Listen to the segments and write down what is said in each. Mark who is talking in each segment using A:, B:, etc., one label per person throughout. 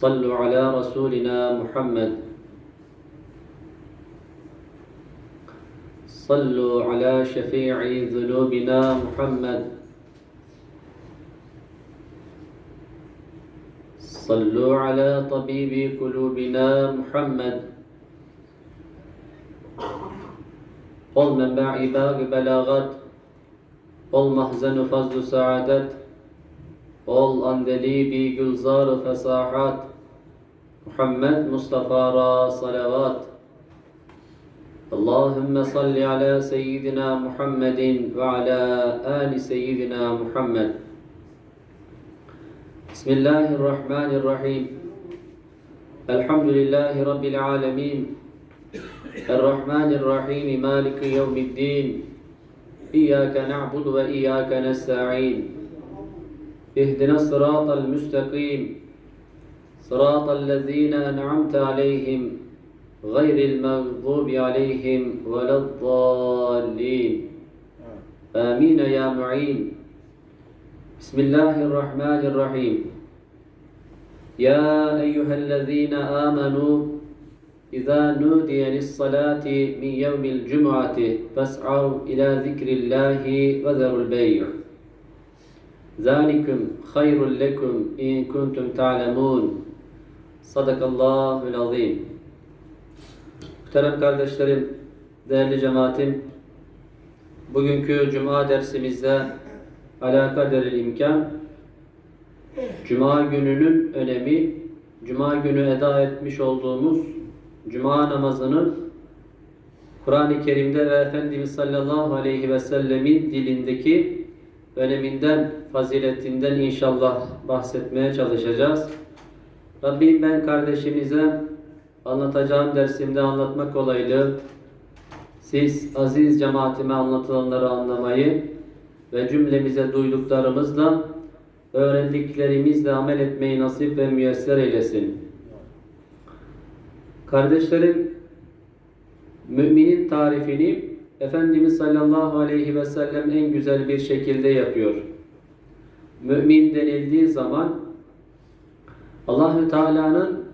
A: صلوا على رسولنا محمد صلوا على شفيع ذنوبنا محمد صلوا على طبيب قلوبنا محمد قل من باغ بلاغت قل مخزن فضل سعادت قل اندلي بي جلزار فصاحات محمد مصطفى را صلوات اللهم صل على سيدنا محمد وعلى آل سيدنا محمد بسم الله الرحمن الرحيم الحمد لله رب العالمين الرحمن الرحيم مالك يوم الدين إياك نعبد وإياك نستعين اهدنا الصراط المستقيم صراط الذين أنعمت عليهم غير المغضوب عليهم ولا الضالين آمين يا معين بسم الله الرحمن الرحيم يا أيها الذين آمنوا إذا نودي للصلاة من يوم الجمعة فاسعوا إلى ذكر الله وذروا البيع ذلكم خير لكم إن كنتم تعلمون Sadakallahül azim. Muhterem kardeşlerim, değerli cemaatim, bugünkü cuma dersimizde alakaderil imkan, cuma gününün önemi, cuma günü eda etmiş olduğumuz cuma namazının Kur'an-ı Kerim'de ve Efendimiz sallallahu aleyhi ve sellemin dilindeki öneminden, faziletinden inşallah bahsetmeye çalışacağız. Rabbim ben kardeşimize anlatacağım dersimde anlatmak kolaylığı, siz aziz cemaatime anlatılanları anlamayı ve cümlemize duyduklarımızla öğrendiklerimizle amel etmeyi nasip ve müyesser eylesin. Kardeşlerim, müminin tarifini Efendimiz sallallahu aleyhi ve sellem en güzel bir şekilde yapıyor. Mümin denildiği zaman Allahü Teala'nın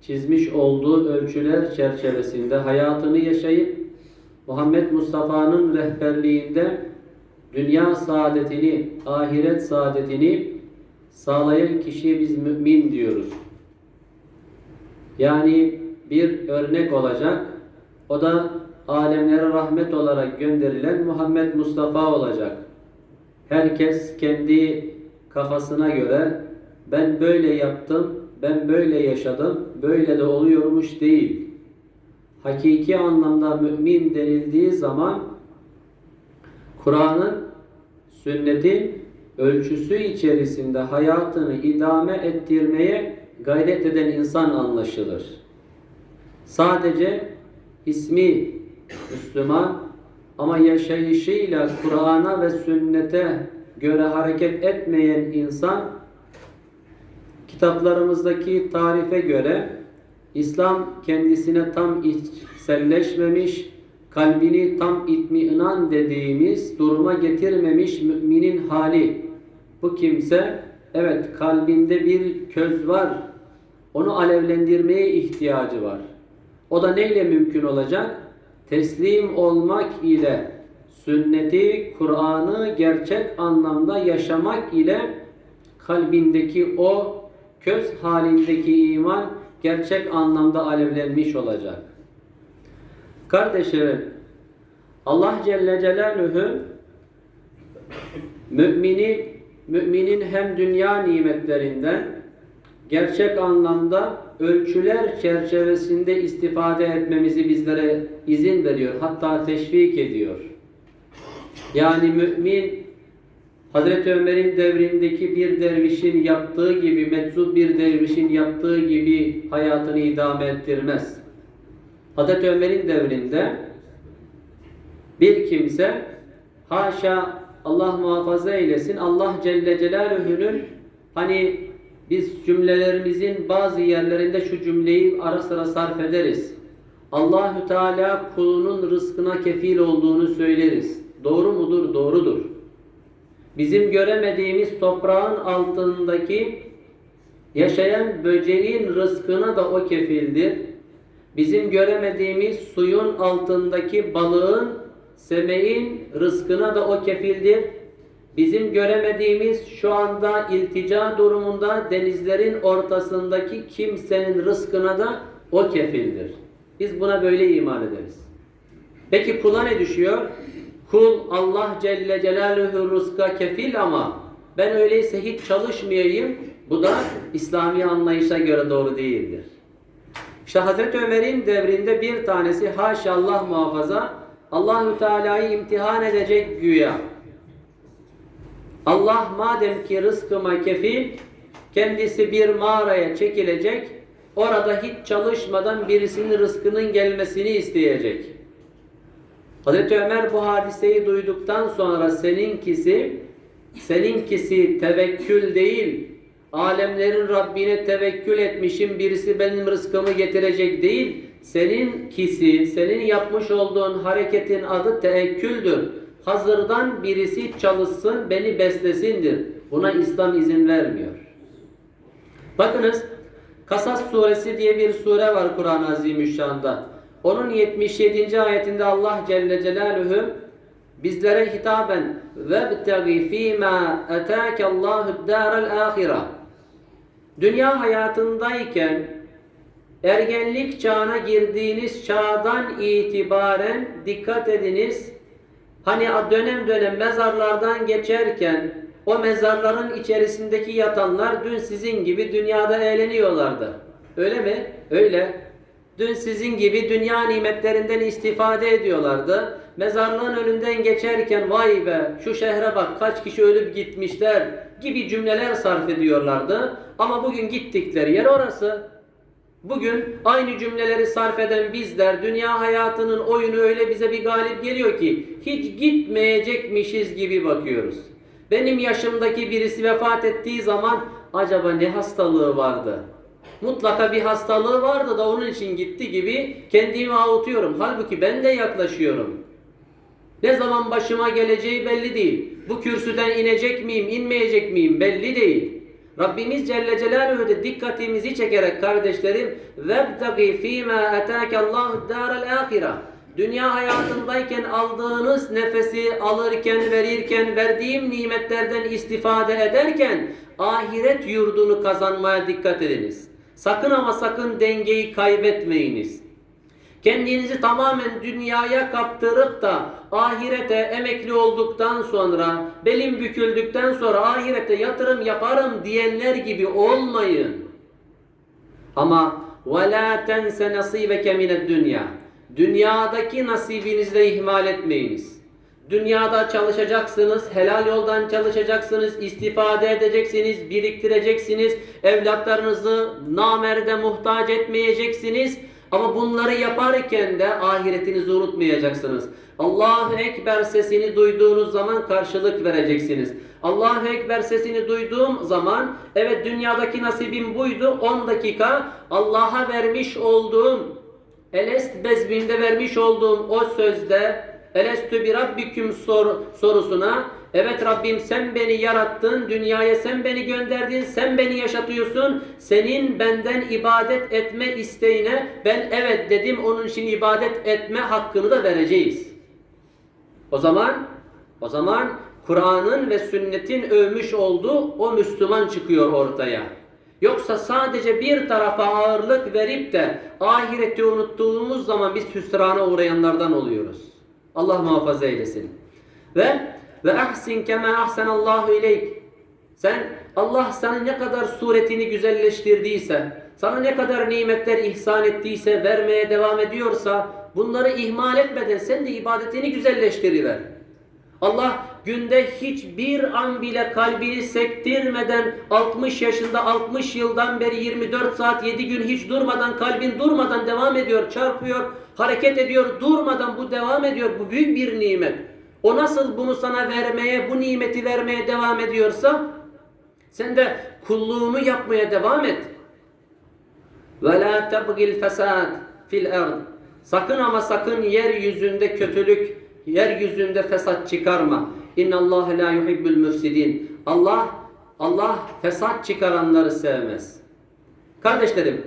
A: çizmiş olduğu ölçüler çerçevesinde hayatını yaşayıp Muhammed Mustafa'nın rehberliğinde dünya saadetini, ahiret saadetini sağlayan kişiye biz mümin diyoruz. Yani bir örnek olacak. O da alemlere rahmet olarak gönderilen Muhammed Mustafa olacak. Herkes kendi kafasına göre ben böyle yaptım, ben böyle yaşadım, böyle de oluyormuş değil. Hakiki anlamda mümin denildiği zaman Kur'an'ın, sünnetin ölçüsü içerisinde hayatını idame ettirmeye gayret eden insan anlaşılır. Sadece ismi Müslüman ama yaşayışıyla Kur'an'a ve sünnete göre hareket etmeyen insan Kitaplarımızdaki tarife göre İslam kendisine tam içselleşmemiş, kalbini tam itminan dediğimiz duruma getirmemiş müminin hali. Bu kimse evet kalbinde bir köz var. Onu alevlendirmeye ihtiyacı var. O da neyle mümkün olacak? Teslim olmak ile sünneti, Kur'an'ı gerçek anlamda yaşamak ile kalbindeki o köz halindeki iman gerçek anlamda alevlenmiş olacak. Kardeşlerim, Allah Celle Celaluhu mümini, müminin hem dünya nimetlerinden gerçek anlamda ölçüler çerçevesinde istifade etmemizi bizlere izin veriyor. Hatta teşvik ediyor. Yani mümin Hazreti Ömer'in devrindeki bir dervişin yaptığı gibi, meczup bir dervişin yaptığı gibi hayatını idame ettirmez. Hazreti Ömer'in devrinde bir kimse haşa Allah muhafaza eylesin, Allah Celle Celaluhu'nun hani biz cümlelerimizin bazı yerlerinde şu cümleyi ara sıra sarf ederiz. Allahü Teala kulunun rızkına kefil olduğunu söyleriz. Doğru mudur? Doğrudur bizim göremediğimiz toprağın altındaki yaşayan böceğin rızkına da o kefildir. Bizim göremediğimiz suyun altındaki balığın, semeğin rızkına da o kefildir. Bizim göremediğimiz şu anda iltica durumunda denizlerin ortasındaki kimsenin rızkına da o kefildir. Biz buna böyle iman ederiz. Peki kula ne düşüyor? Kul Allah Celle Celaluhu rızka kefil ama ben öyleyse hiç çalışmayayım. Bu da İslami anlayışa göre doğru değildir. İşte Hazreti Ömer'in devrinde bir tanesi haşallah muhafaza Allahü Teala'yı imtihan edecek güya. Allah madem ki rızkıma kefil, kendisi bir mağaraya çekilecek, orada hiç çalışmadan birisinin rızkının gelmesini isteyecek. Hazreti Ömer bu hadiseyi duyduktan sonra seninkisi seninkisi tevekkül değil alemlerin Rabbine tevekkül etmişim birisi benim rızkımı getirecek değil senin kisi, senin yapmış olduğun hareketin adı teekküldür. Hazırdan birisi çalışsın, beni beslesindir. Buna İslam izin vermiyor. Bakınız, Kasas suresi diye bir sure var Kur'an-ı Azimüşşan'da. Onun 77. ayetinde Allah Celle Celaluhu bizlere hitaben ve btagi fîmâ etâkellâhu dârel âhira Dünya hayatındayken ergenlik çağına girdiğiniz çağdan itibaren dikkat ediniz. Hani dönem dönem mezarlardan geçerken o mezarların içerisindeki yatanlar dün sizin gibi dünyada eğleniyorlardı. Öyle mi? Öyle. Dün sizin gibi dünya nimetlerinden istifade ediyorlardı. Mezarlığın önünden geçerken vay be şu şehre bak kaç kişi ölüp gitmişler gibi cümleler sarf ediyorlardı. Ama bugün gittikleri yer orası. Bugün aynı cümleleri sarf eden bizler dünya hayatının oyunu öyle bize bir galip geliyor ki hiç gitmeyecekmişiz gibi bakıyoruz. Benim yaşımdaki birisi vefat ettiği zaman acaba ne hastalığı vardı? mutlaka bir hastalığı vardı da onun için gitti gibi kendimi avutuyorum. Halbuki ben de yaklaşıyorum. Ne zaman başıma geleceği belli değil. Bu kürsüden inecek miyim, inmeyecek miyim belli değil. Rabbimiz Celle Celaluhu dikkatimizi çekerek kardeşlerim وَبْتَقِ ف۪ي مَا اَتَاكَ اللّٰهُ الدَّارَ الْآخِرَةِ Dünya hayatındayken aldığınız nefesi alırken, verirken, verdiğim nimetlerden istifade ederken ahiret yurdunu kazanmaya dikkat ediniz. Sakın ama sakın dengeyi kaybetmeyiniz. Kendinizi tamamen dünyaya kaptırıp da ahirete emekli olduktan sonra, belim büküldükten sonra ahirete yatırım yaparım diyenler gibi olmayın. Ama وَلَا تَنْسَ نَصِيبَكَ مِنَ dünya. Dünyadaki nasibinizi de ihmal etmeyiniz. Dünyada çalışacaksınız, helal yoldan çalışacaksınız, istifade edeceksiniz, biriktireceksiniz, evlatlarınızı namerde muhtaç etmeyeceksiniz. Ama bunları yaparken de ahiretinizi unutmayacaksınız. Allahu Ekber sesini duyduğunuz zaman karşılık vereceksiniz. Allahu Ekber sesini duyduğum zaman evet dünyadaki nasibim buydu 10 dakika Allah'a vermiş olduğum Elest bezbinde vermiş olduğum o sözde Elestü bi rabbiküm sor, sorusuna evet Rabbim sen beni yarattın, dünyaya sen beni gönderdin, sen beni yaşatıyorsun. Senin benden ibadet etme isteğine ben evet dedim onun için ibadet etme hakkını da vereceğiz. O zaman o zaman Kur'an'ın ve sünnetin övmüş olduğu o Müslüman çıkıyor ortaya. Yoksa sadece bir tarafa ağırlık verip de ahireti unuttuğumuz zaman biz hüsrana uğrayanlardan oluyoruz. Allah muhafaza eylesin. Ve ve ahsin kema Allahu ileyk. Sen Allah sana ne kadar suretini güzelleştirdiyse, sana ne kadar nimetler ihsan ettiyse, vermeye devam ediyorsa bunları ihmal etmeden sen de ibadetini güzelleştiriver. Allah günde hiçbir an bile kalbini sektirmeden 60 yaşında 60 yıldan beri 24 saat 7 gün hiç durmadan kalbin durmadan devam ediyor, çarpıyor, hareket ediyor, durmadan bu devam ediyor. Bu büyük bir nimet. O nasıl bunu sana vermeye, bu nimeti vermeye devam ediyorsa sen de kulluğunu yapmaya devam et. Ve la tebgil fesad fil ard. Sakın ama sakın yeryüzünde kötülük yeryüzünde fesat çıkarma. İnna Allah la yuhibbul müfsidin. Allah Allah fesat çıkaranları sevmez. Kardeşlerim,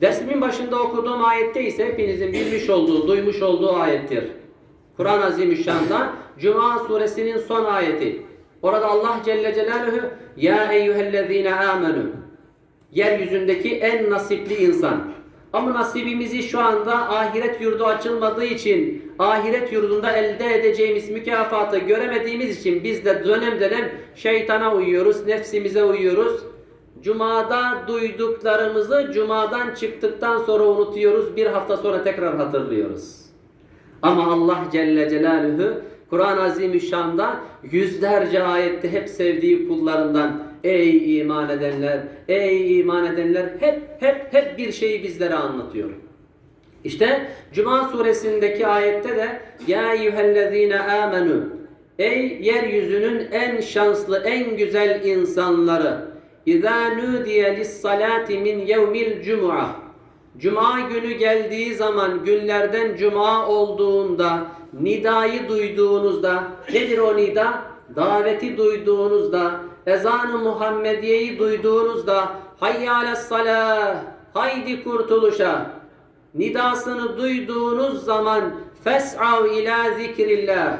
A: dersimin başında okuduğum ayette ise hepinizin bilmiş olduğu, duymuş olduğu ayettir. Kur'an Azimüşşan'da Cuma suresinin son ayeti. Orada Allah Celle Celaluhu Ya eyyühellezine amenu Yeryüzündeki en nasipli insan. Ama nasibimizi şu anda ahiret yurdu açılmadığı için, ahiret yurdunda elde edeceğimiz mükafatı göremediğimiz için biz de dönem dönem şeytana uyuyoruz, nefsimize uyuyoruz. Cuma'da duyduklarımızı Cuma'dan çıktıktan sonra unutuyoruz, bir hafta sonra tekrar hatırlıyoruz. Ama Allah Celle Celaluhu Kur'an-ı Azimüşşan'da yüzlerce ayette hep sevdiği kullarından Ey iman edenler, ey iman edenler hep hep hep bir şeyi bizlere anlatıyor. İşte Cuma suresindeki ayette de ya eyyühellezine amenu ey yeryüzünün en şanslı, en güzel insanları İzâ nûdiye lissalâti min yevmil cum'a. Cuma günü geldiği zaman günlerden cuma olduğunda nidayı duyduğunuzda nedir o nida? Daveti duyduğunuzda ezanı Muhammediye'yi duyduğunuzda hayyâle salâh, haydi kurtuluşa nidasını duyduğunuz zaman fes'av ilâ zikrillah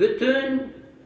A: bütün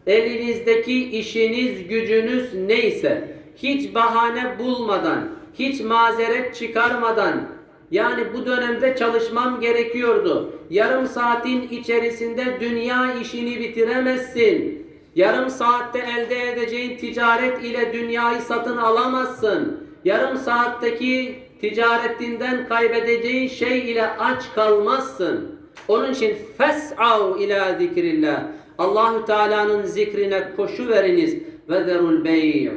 A: elinizdeki işiniz, gücünüz neyse hiç bahane bulmadan, hiç mazeret çıkarmadan yani bu dönemde çalışmam gerekiyordu. Yarım saatin içerisinde dünya işini bitiremezsin. Yarım saatte elde edeceğin ticaret ile dünyayı satın alamazsın. Yarım saatteki ticaretinden kaybedeceğin şey ile aç kalmazsın. Onun için fes'av ila zikrillah. Allahü Teala'nın zikrine koşu veriniz ve derul bey.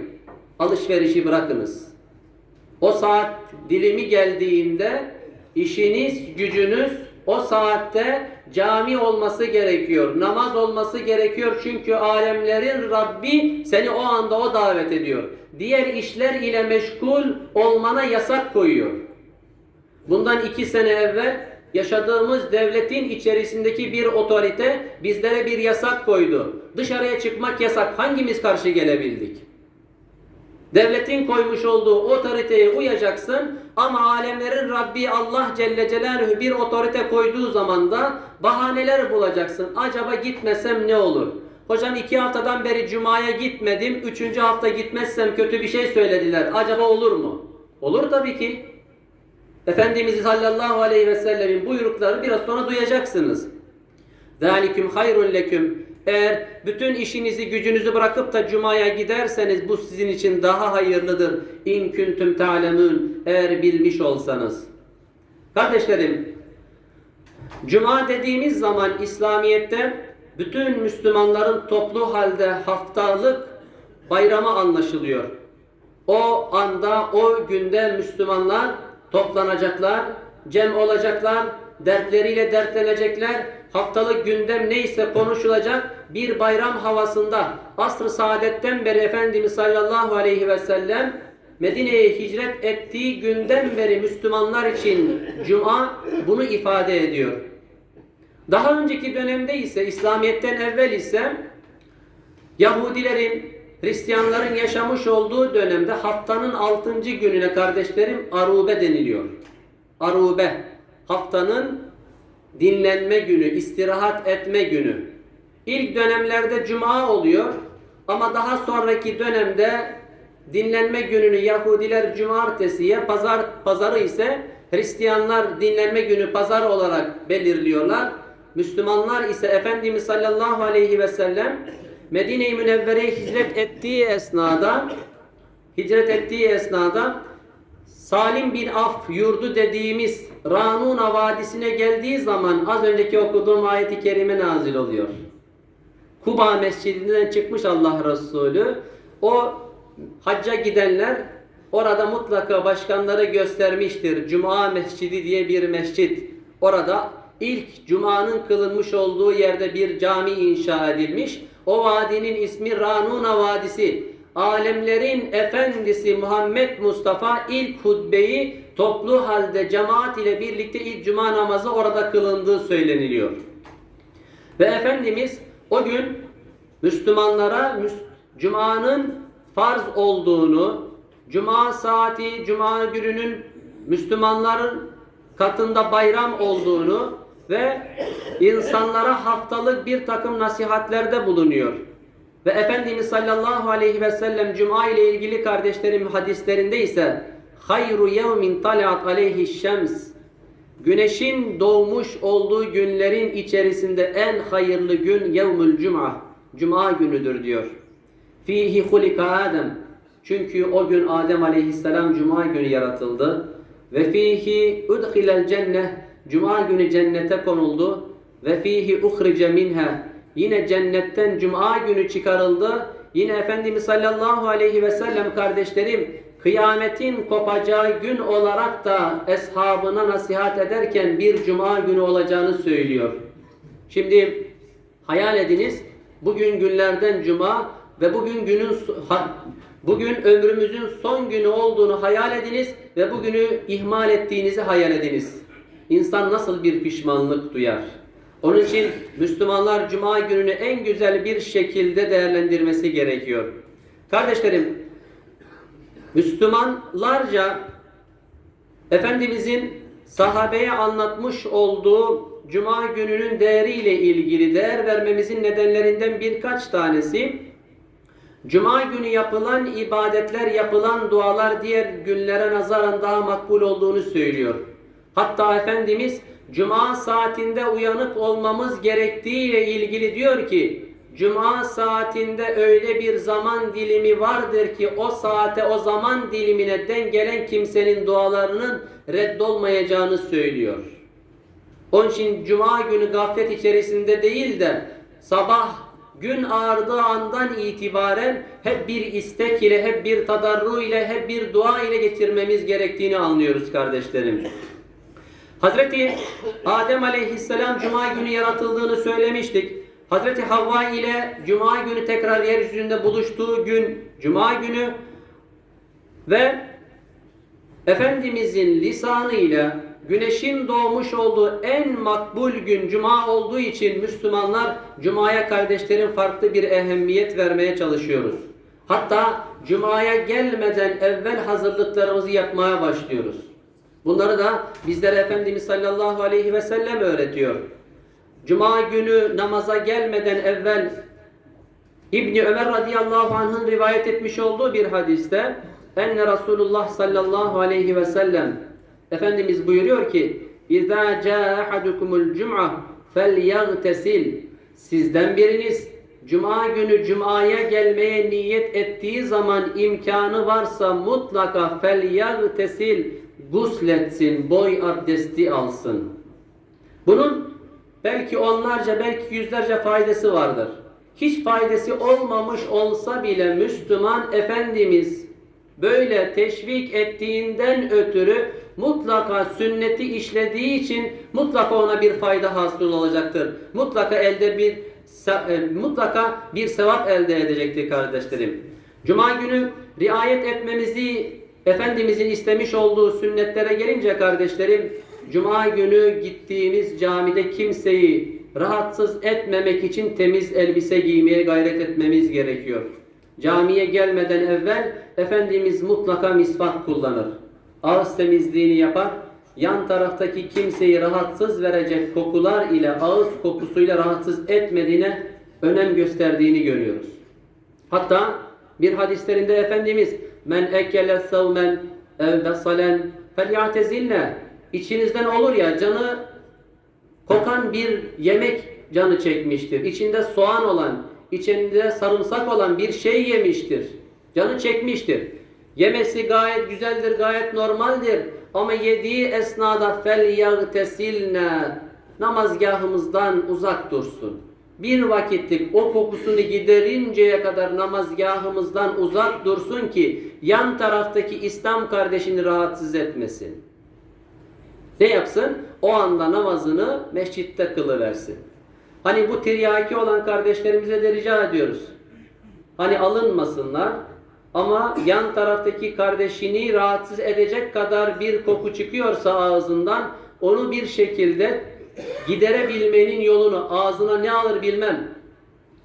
A: Alışverişi bırakınız. O saat dilimi geldiğinde işiniz, gücünüz o saatte cami olması gerekiyor. Namaz olması gerekiyor çünkü alemlerin Rabbi seni o anda o davet ediyor. Diğer işler ile meşgul olmana yasak koyuyor. Bundan iki sene evvel yaşadığımız devletin içerisindeki bir otorite bizlere bir yasak koydu. Dışarıya çıkmak yasak. Hangimiz karşı gelebildik? Devletin koymuş olduğu otoriteye uyacaksın ama alemlerin Rabbi Allah Celle Celaluhu bir otorite koyduğu zaman da bahaneler bulacaksın. Acaba gitmesem ne olur? Hocam iki haftadan beri cumaya gitmedim. Üçüncü hafta gitmezsem kötü bir şey söylediler. Acaba olur mu? Olur tabii ki. Efendimiz sallallahu aleyhi ve sellemin buyrukları biraz sonra duyacaksınız. ذَٰلِكُمْ خَيْرٌ لَكُمْ eğer bütün işinizi gücünüzü bırakıp da cumaya giderseniz bu sizin için daha hayırlıdır. İn küntüm ta'lemun eğer bilmiş olsanız. Kardeşlerim cuma dediğimiz zaman İslamiyet'te bütün Müslümanların toplu halde haftalık bayramı anlaşılıyor. O anda, o günde Müslümanlar toplanacaklar, cem olacaklar, dertleriyle dertlenecekler, haftalık gündem neyse konuşulacak bir bayram havasında asr-ı saadetten beri Efendimiz sallallahu aleyhi ve sellem Medine'ye hicret ettiği günden beri Müslümanlar için Cuma bunu ifade ediyor. Daha önceki dönemde ise İslamiyet'ten evvel ise Yahudilerin, Hristiyanların yaşamış olduğu dönemde haftanın altıncı gününe kardeşlerim arube deniliyor. Arube, haftanın dinlenme günü, istirahat etme günü. İlk dönemlerde cuma oluyor ama daha sonraki dönemde dinlenme gününü Yahudiler cumartesiye, pazar pazarı ise Hristiyanlar dinlenme günü pazar olarak belirliyorlar. Müslümanlar ise Efendimiz sallallahu aleyhi ve sellem Medine-i Münevvere'ye hicret ettiği esnada hicret ettiği esnada Salim bin Af yurdu dediğimiz Ranuna Vadisi'ne geldiği zaman az önceki okuduğum ayeti kerime nazil oluyor. Kuba Mescidi'nden çıkmış Allah Resulü. O hacca gidenler orada mutlaka başkanları göstermiştir. Cuma Mescidi diye bir mescit. Orada ilk Cuma'nın kılınmış olduğu yerde bir cami inşa edilmiş. O vadinin ismi Ranuna Vadisi. Alemlerin efendisi Muhammed Mustafa ilk hutbeyi toplu halde cemaat ile birlikte ilk cuma namazı orada kılındığı söyleniliyor. Ve Efendimiz o gün Müslümanlara Cuma'nın farz olduğunu, Cuma saati, Cuma gününün Müslümanların katında bayram olduğunu ve insanlara haftalık bir takım nasihatlerde bulunuyor. Ve Efendimiz sallallahu aleyhi ve sellem Cuma ile ilgili kardeşlerim hadislerinde ise hayru yevmin talat aleyhi şems Güneşin doğmuş olduğu günlerin içerisinde en hayırlı gün yevmül cuma. Cuma günüdür diyor. Fihi hulika Adem. Çünkü o gün Adem aleyhisselam cuma günü yaratıldı. Ve fihi udhilel cenne. Cuma günü cennete konuldu. Ve fihi uhrice minha. Yine cennetten cuma günü çıkarıldı. Yine Efendimiz sallallahu aleyhi ve sellem kardeşlerim kıyametin kopacağı gün olarak da eshabına nasihat ederken bir cuma günü olacağını söylüyor. Şimdi hayal ediniz bugün günlerden cuma ve bugün günün bugün ömrümüzün son günü olduğunu hayal ediniz ve bugünü ihmal ettiğinizi hayal ediniz. İnsan nasıl bir pişmanlık duyar? Onun için Müslümanlar cuma gününü en güzel bir şekilde değerlendirmesi gerekiyor. Kardeşlerim Müslümanlarca Efendimizin sahabeye anlatmış olduğu Cuma gününün değeriyle ilgili değer vermemizin nedenlerinden birkaç tanesi Cuma günü yapılan ibadetler, yapılan dualar diğer günlere nazaran daha makbul olduğunu söylüyor. Hatta Efendimiz Cuma saatinde uyanık olmamız gerektiğiyle ilgili diyor ki Cuma saatinde öyle bir zaman dilimi vardır ki o saate o zaman dilimine den gelen kimsenin dualarının reddolmayacağını söylüyor. Onun için cuma günü gaflet içerisinde değil de sabah gün ağardığı andan itibaren hep bir istek ile, hep bir tadarru ile, hep bir dua ile geçirmemiz gerektiğini anlıyoruz kardeşlerim. Hazreti Adem Aleyhisselam Cuma günü yaratıldığını söylemiştik. Hazreti Havva ile Cuma günü tekrar yeryüzünde buluştuğu gün Cuma günü ve Efendimizin lisanı ile güneşin doğmuş olduğu en makbul gün Cuma olduğu için Müslümanlar Cuma'ya kardeşlerin farklı bir ehemmiyet vermeye çalışıyoruz. Hatta Cuma'ya gelmeden evvel hazırlıklarımızı yapmaya başlıyoruz. Bunları da bizlere Efendimiz sallallahu aleyhi ve sellem öğretiyor. Cuma günü namaza gelmeden evvel İbni Ömer radıyallahu anh'ın rivayet etmiş olduğu bir hadiste Enne Resulullah sallallahu aleyhi ve sellem Efendimiz buyuruyor ki İzâ câhadukumul cum'a felyagtesil Sizden biriniz Cuma günü Cuma'ya gelmeye niyet ettiği zaman imkanı varsa mutlaka felyagtesil gusletsin, boy abdesti alsın. Bunun Belki onlarca, belki yüzlerce faydası vardır. Hiç faydası olmamış olsa bile Müslüman Efendimiz böyle teşvik ettiğinden ötürü mutlaka sünneti işlediği için mutlaka ona bir fayda hasıl olacaktır. Mutlaka elde bir e, mutlaka bir sevap elde edecektir kardeşlerim. Cuma günü riayet etmemizi Efendimizin istemiş olduğu sünnetlere gelince kardeşlerim Cuma günü gittiğimiz camide kimseyi rahatsız etmemek için temiz elbise giymeye gayret etmemiz gerekiyor. Camiye gelmeden evvel Efendimiz mutlaka misvak kullanır. Ağız temizliğini yapar. Yan taraftaki kimseyi rahatsız verecek kokular ile ağız kokusuyla rahatsız etmediğine önem gösterdiğini görüyoruz. Hatta bir hadislerinde Efendimiz men ekkele savmen evbesalen felyatezilne içinizden olur ya canı kokan bir yemek canı çekmiştir. İçinde soğan olan, içinde sarımsak olan bir şey yemiştir. Canı çekmiştir. Yemesi gayet güzeldir, gayet normaldir. Ama yediği esnada fel yagtesilne namazgahımızdan uzak dursun. Bir vakitlik o kokusunu giderinceye kadar namazgahımızdan uzak dursun ki yan taraftaki İslam kardeşini rahatsız etmesin. Ne yapsın? O anda namazını mescitte kılıversin. Hani bu tiryaki olan kardeşlerimize de rica ediyoruz. Hani alınmasınlar ama yan taraftaki kardeşini rahatsız edecek kadar bir koku çıkıyorsa ağzından onu bir şekilde giderebilmenin yolunu ağzına ne alır bilmem.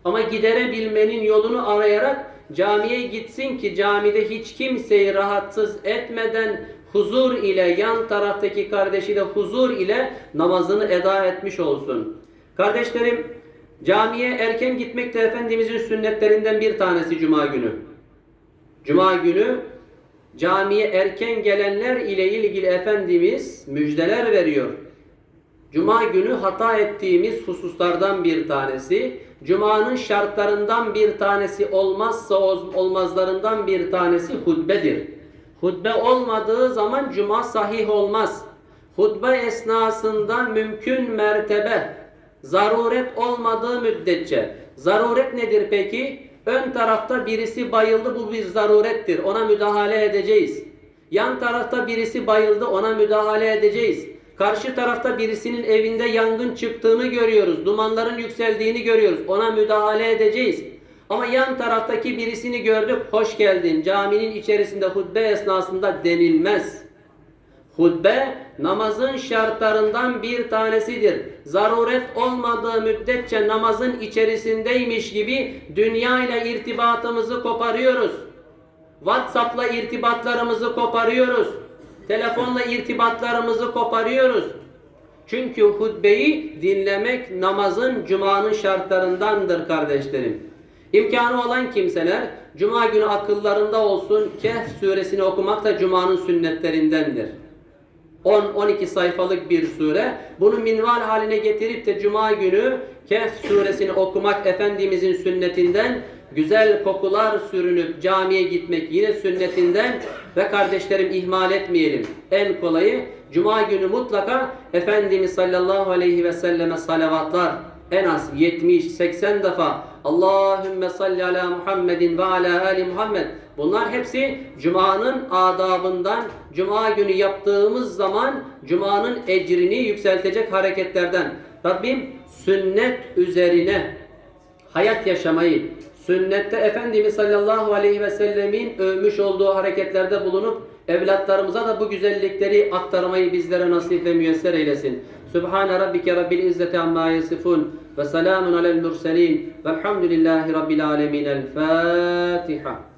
A: Ama giderebilmenin yolunu arayarak camiye gitsin ki camide hiç kimseyi rahatsız etmeden huzur ile yan taraftaki kardeşiyle huzur ile namazını eda etmiş olsun. Kardeşlerim camiye erken gitmek de Efendimizin sünnetlerinden bir tanesi Cuma günü. Cuma günü camiye erken gelenler ile ilgili Efendimiz müjdeler veriyor. Cuma günü hata ettiğimiz hususlardan bir tanesi, Cuma'nın şartlarından bir tanesi olmazsa olmazlarından bir tanesi hutbedir. Hutbe olmadığı zaman cuma sahih olmaz. Hutbe esnasında mümkün mertebe zaruret olmadığı müddetçe. Zaruret nedir peki? Ön tarafta birisi bayıldı bu bir zarurettir. Ona müdahale edeceğiz. Yan tarafta birisi bayıldı ona müdahale edeceğiz. Karşı tarafta birisinin evinde yangın çıktığını görüyoruz. Dumanların yükseldiğini görüyoruz. Ona müdahale edeceğiz. Ama yan taraftaki birisini gördük, hoş geldin. Caminin içerisinde hutbe esnasında denilmez. Hutbe namazın şartlarından bir tanesidir. Zaruret olmadığı müddetçe namazın içerisindeymiş gibi dünya ile irtibatımızı koparıyoruz. WhatsApp'la irtibatlarımızı koparıyoruz. Telefonla irtibatlarımızı koparıyoruz. Çünkü hutbeyi dinlemek namazın, cumanın şartlarındandır kardeşlerim. İmkanı olan kimseler cuma günü akıllarında olsun Kehf suresini okumak da cumanın sünnetlerindendir. 10-12 sayfalık bir sure. Bunu minval haline getirip de cuma günü Kehf suresini okumak Efendimizin sünnetinden güzel kokular sürünüp camiye gitmek yine sünnetinden ve kardeşlerim ihmal etmeyelim. En kolayı cuma günü mutlaka Efendimiz sallallahu aleyhi ve selleme salavatlar en az 70-80 defa Allahümme salli ala Muhammedin ve ala ali Muhammed. Bunlar hepsi Cuma'nın adabından, Cuma günü yaptığımız zaman Cuma'nın ecrini yükseltecek hareketlerden. Rabbim sünnet üzerine hayat yaşamayı, sünnette Efendimiz sallallahu aleyhi ve sellemin övmüş olduğu hareketlerde bulunup Evlatlarımıza da bu güzellikleri aktarmayı bizlere nasip ve müyesser eylesin. Sübhane Rabbike Rabbil İzzeti Amma Yasifun ve selamun alel ve velhamdülillahi Rabbil Alemin. El Fatiha.